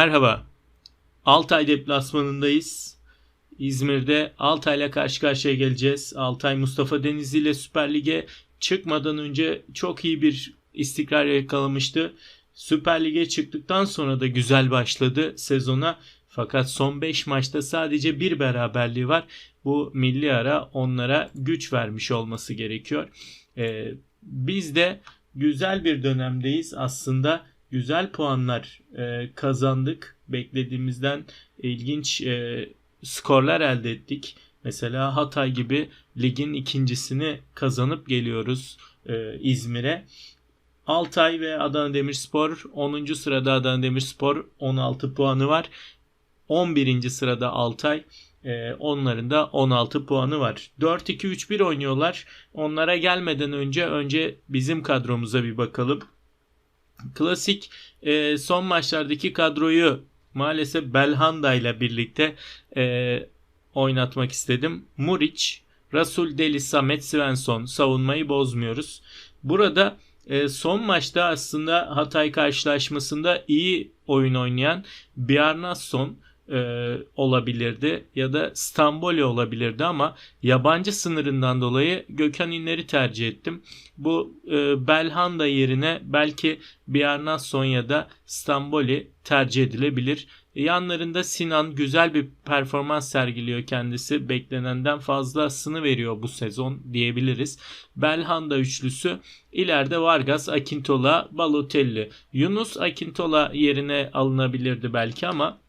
Merhaba. Altay deplasmanındayız. İzmir'de Altay'la karşı karşıya geleceğiz. Altay Mustafa Denizli ile Süper Lig'e çıkmadan önce çok iyi bir istikrar yakalamıştı. Süper Lig'e çıktıktan sonra da güzel başladı sezona. Fakat son 5 maçta sadece bir beraberliği var. Bu milli ara onlara güç vermiş olması gerekiyor. Ee, biz de güzel bir dönemdeyiz aslında. Güzel puanlar e, kazandık. Beklediğimizden ilginç e, skorlar elde ettik. Mesela Hatay gibi ligin ikincisini kazanıp geliyoruz e, İzmir'e. Altay ve Adana Demirspor 10. sırada Adana Demirspor 16 puanı var. 11. sırada Altay ee, onların da 16 puanı var. 4-2-3-1 oynuyorlar. Onlara gelmeden önce önce bizim kadromuza bir bakalım. Klasik e, son maçlardaki kadroyu maalesef Belhanda ile birlikte e, oynatmak istedim. Muriç, Rasul Deli, Samet Svensson savunmayı bozmuyoruz. Burada e, son maçta aslında Hatay karşılaşmasında iyi oyun oynayan Bjarnason e, olabilirdi ya da Stamboli olabilirdi ama yabancı sınırından dolayı Gökhan İnler'i tercih ettim. Bu e, Belhanda yerine belki Bjarnason ya da Stamboli tercih edilebilir. Yanlarında Sinan güzel bir performans sergiliyor kendisi. Beklenenden fazlasını veriyor bu sezon diyebiliriz. Belhanda üçlüsü. ileride Vargas, Akintola, Balotelli. Yunus Akintola yerine alınabilirdi belki ama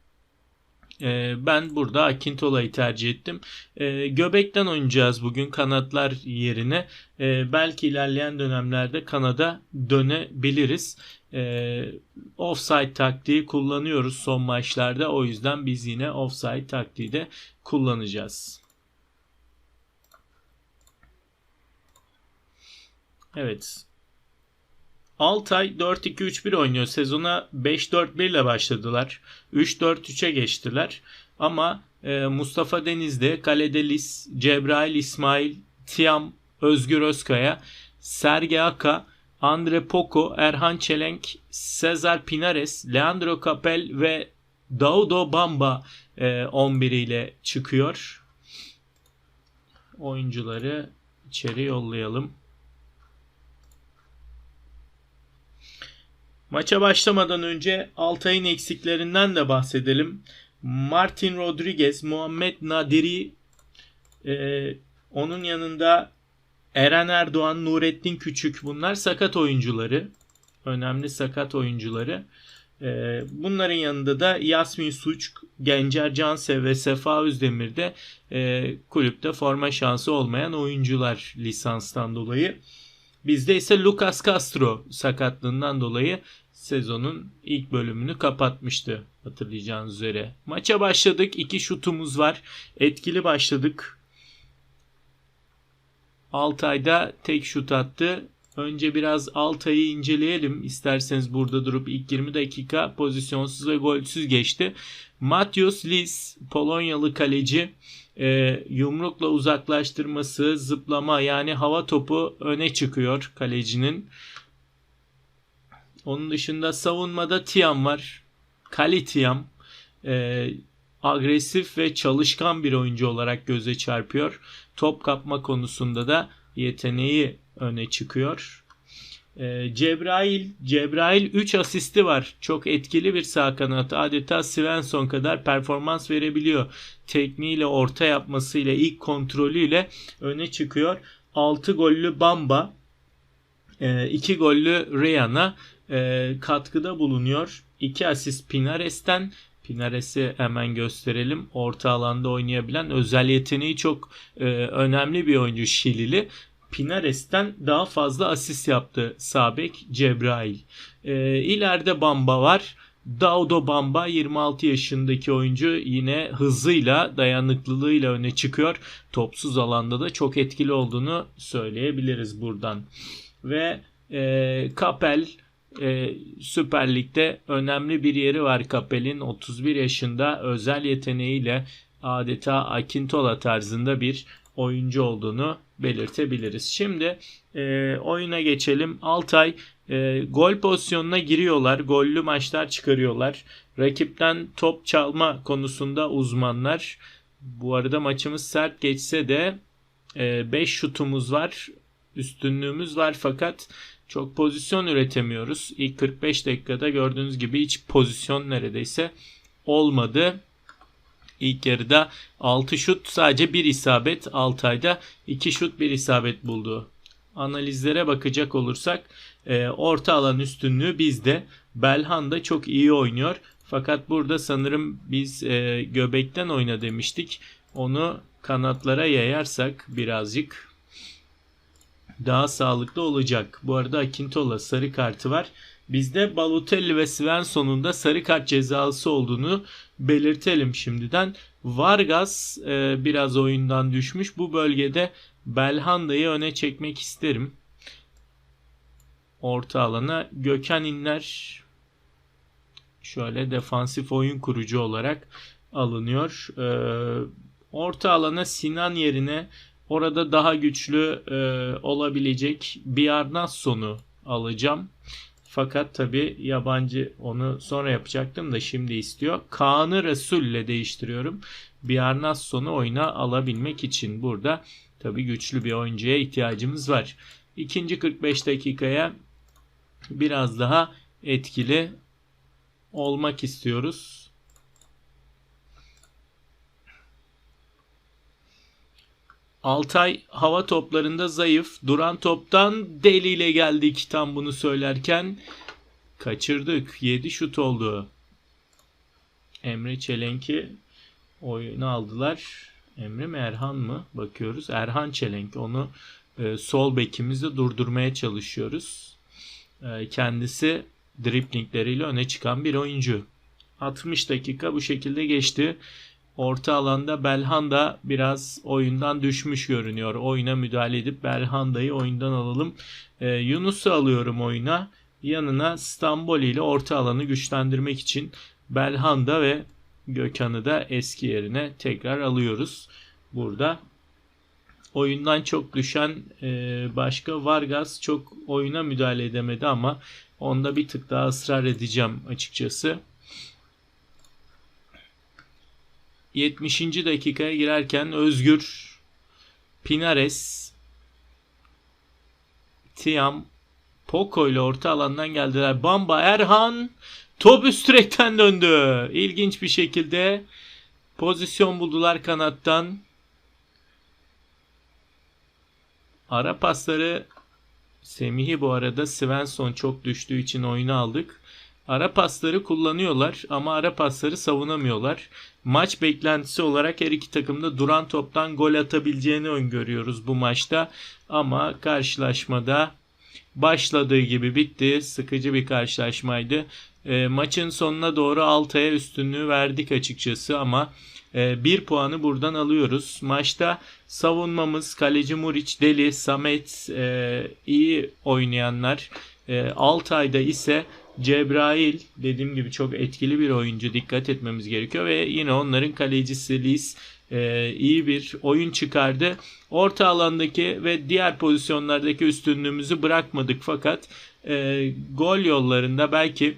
ee, ben burada Akintola'yı tercih ettim. Ee, göbekten oynayacağız bugün kanatlar yerine. Ee, belki ilerleyen dönemlerde kanada dönebiliriz. offside taktiği kullanıyoruz son maçlarda. O yüzden biz yine offside taktiği de kullanacağız. Evet. Altay 4-2-3-1 oynuyor. Sezona 5-4-1 ile başladılar. 3-4-3'e geçtiler. Ama e, Mustafa Deniz'de, kalede Cebrail İsmail, Tiam, Özgür Özkaya, Serge Aka, Andre Poco, Erhan Çelenk, Cesar Pinares, Leandro Capel ve Daudo Bamba e, 11 ile çıkıyor. Oyuncuları içeri yollayalım. Maça başlamadan önce Altay'ın eksiklerinden de bahsedelim. Martin Rodriguez, Muhammed Nadiri, e, onun yanında Eren Erdoğan, Nurettin Küçük bunlar sakat oyuncuları. Önemli sakat oyuncuları. E, bunların yanında da Yasmin Suç, Gencer Cansev ve Sefa Özdemir de e, kulüpte forma şansı olmayan oyuncular lisanstan dolayı. Bizde ise Lucas Castro sakatlığından dolayı sezonun ilk bölümünü kapatmıştı hatırlayacağınız üzere. Maça başladık. İki şutumuz var. Etkili başladık. Altay'da tek şut attı. Önce biraz Altay'ı inceleyelim. İsterseniz burada durup ilk 20 dakika pozisyonsuz ve golsüz geçti. Matius Lis, Polonyalı kaleci e, yumrukla uzaklaştırması, zıplama yani hava topu öne çıkıyor kalecinin. Onun dışında savunmada Tiam var. Kali Tiam. E, agresif ve çalışkan bir oyuncu olarak göze çarpıyor. Top kapma konusunda da yeteneği öne çıkıyor. E, Cebrail, Cebrail 3 asisti var. Çok etkili bir sağ kanat. Adeta Svensson kadar performans verebiliyor. Tekniğiyle, orta yapmasıyla, ilk kontrolüyle öne çıkıyor. 6 gollü Bamba, 2 e, gollü Reyana e, katkıda bulunuyor. 2 asist Pinares'ten. Pinares'i hemen gösterelim. Orta alanda oynayabilen özel yeteneği çok e, önemli bir oyuncu Şilili. Pinares'ten daha fazla asist yaptı Sabek Cebrail. E, ileride Bamba var. Daudo Bamba 26 yaşındaki oyuncu yine hızıyla dayanıklılığıyla öne çıkıyor. Topsuz alanda da çok etkili olduğunu söyleyebiliriz buradan. Ve e, Kapel e, Süper Lig'de önemli bir yeri var Kapel'in 31 yaşında özel yeteneğiyle adeta Akintola tarzında bir oyuncu olduğunu belirtebiliriz. Şimdi e, oyuna geçelim. Altay e, gol pozisyonuna giriyorlar. Gollü maçlar çıkarıyorlar. Rakipten top çalma konusunda uzmanlar. Bu arada maçımız sert geçse de 5 şutumuz var. Üstünlüğümüz var fakat çok pozisyon üretemiyoruz. İlk 45 dakikada gördüğünüz gibi hiç pozisyon neredeyse olmadı. İlk yarıda 6 şut sadece 1 isabet. Altay'da 2 şut 1 isabet buldu. Analizlere bakacak olursak e, orta alan üstünlüğü bizde. Belhan da çok iyi oynuyor. Fakat burada sanırım biz e, göbekten oyna demiştik. Onu kanatlara yayarsak birazcık daha sağlıklı olacak. Bu arada Akintola sarı kartı var. Bizde Balotelli ve Svensson'un da sarı kart cezası olduğunu belirtelim şimdiden. Vargas e, biraz oyundan düşmüş. Bu bölgede Belhanda'yı öne çekmek isterim. Orta alana Gökhan İnler şöyle defansif oyun kurucu olarak alınıyor. E, orta alana Sinan yerine orada daha güçlü e, olabilecek Biarnasson'u alacağım. Fakat tabi yabancı onu sonra yapacaktım da şimdi istiyor. Kaan'ı Resul ile değiştiriyorum. Biarnasson'u oyuna alabilmek için burada tabi güçlü bir oyuncuya ihtiyacımız var. İkinci 45 dakikaya biraz daha etkili olmak istiyoruz. Altay hava toplarında zayıf. Duran toptan deliyle geldik tam bunu söylerken. Kaçırdık. 7 şut oldu. Emre Çelenk'i oyunu aldılar. Emre mi Erhan mı? Bakıyoruz. Erhan Çelenk. Onu e, sol bekimizde durdurmaya çalışıyoruz. E, kendisi driplingleriyle öne çıkan bir oyuncu. 60 dakika bu şekilde geçti. Orta alanda Belhanda biraz oyundan düşmüş görünüyor. Oyuna müdahale edip Belhanda'yı oyundan alalım. Ee, Yunus'u alıyorum oyuna. Yanına Stamboli ile orta alanı güçlendirmek için Belhanda ve Gökhan'ı da eski yerine tekrar alıyoruz. Burada oyundan çok düşen e, başka Vargas çok oyuna müdahale edemedi ama onda bir tık daha ısrar edeceğim açıkçası. 70. dakikaya girerken Özgür, Pinares, Tiam, Poco ile orta alandan geldiler. Bamba Erhan top üst direkten döndü. İlginç bir şekilde pozisyon buldular kanattan. Ara pasları Semih'i bu arada Svensson çok düştüğü için oyunu aldık. Ara pasları kullanıyorlar ama ara pasları savunamıyorlar. Maç beklentisi olarak her iki takımda duran toptan gol atabileceğini öngörüyoruz bu maçta. Ama karşılaşmada başladığı gibi bitti. Sıkıcı bir karşılaşmaydı. E, maçın sonuna doğru Altay'a üstünlüğü verdik açıkçası ama e, bir puanı buradan alıyoruz. Maçta savunmamız kaleci Muriç, Deli, Samet e, iyi oynayanlar. E, Altay'da ise Cebrail dediğim gibi çok etkili bir oyuncu dikkat etmemiz gerekiyor ve yine onların kalecisi Lis e, iyi bir oyun çıkardı. Orta alandaki ve diğer pozisyonlardaki üstünlüğümüzü bırakmadık fakat e, gol yollarında belki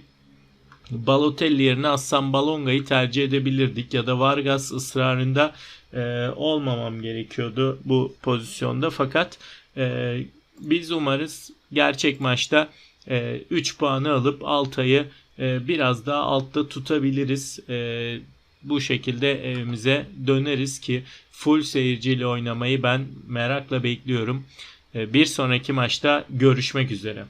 Balotelli yerine Assan Balonga'yı tercih edebilirdik ya da Vargas ısrarında e, olmamam gerekiyordu bu pozisyonda fakat e, biz umarız gerçek maçta 3 e, puanı alıp Altay'ı e, biraz daha altta tutabiliriz. E, bu şekilde evimize döneriz ki full seyirciyle oynamayı ben merakla bekliyorum. Bir sonraki maçta görüşmek üzere.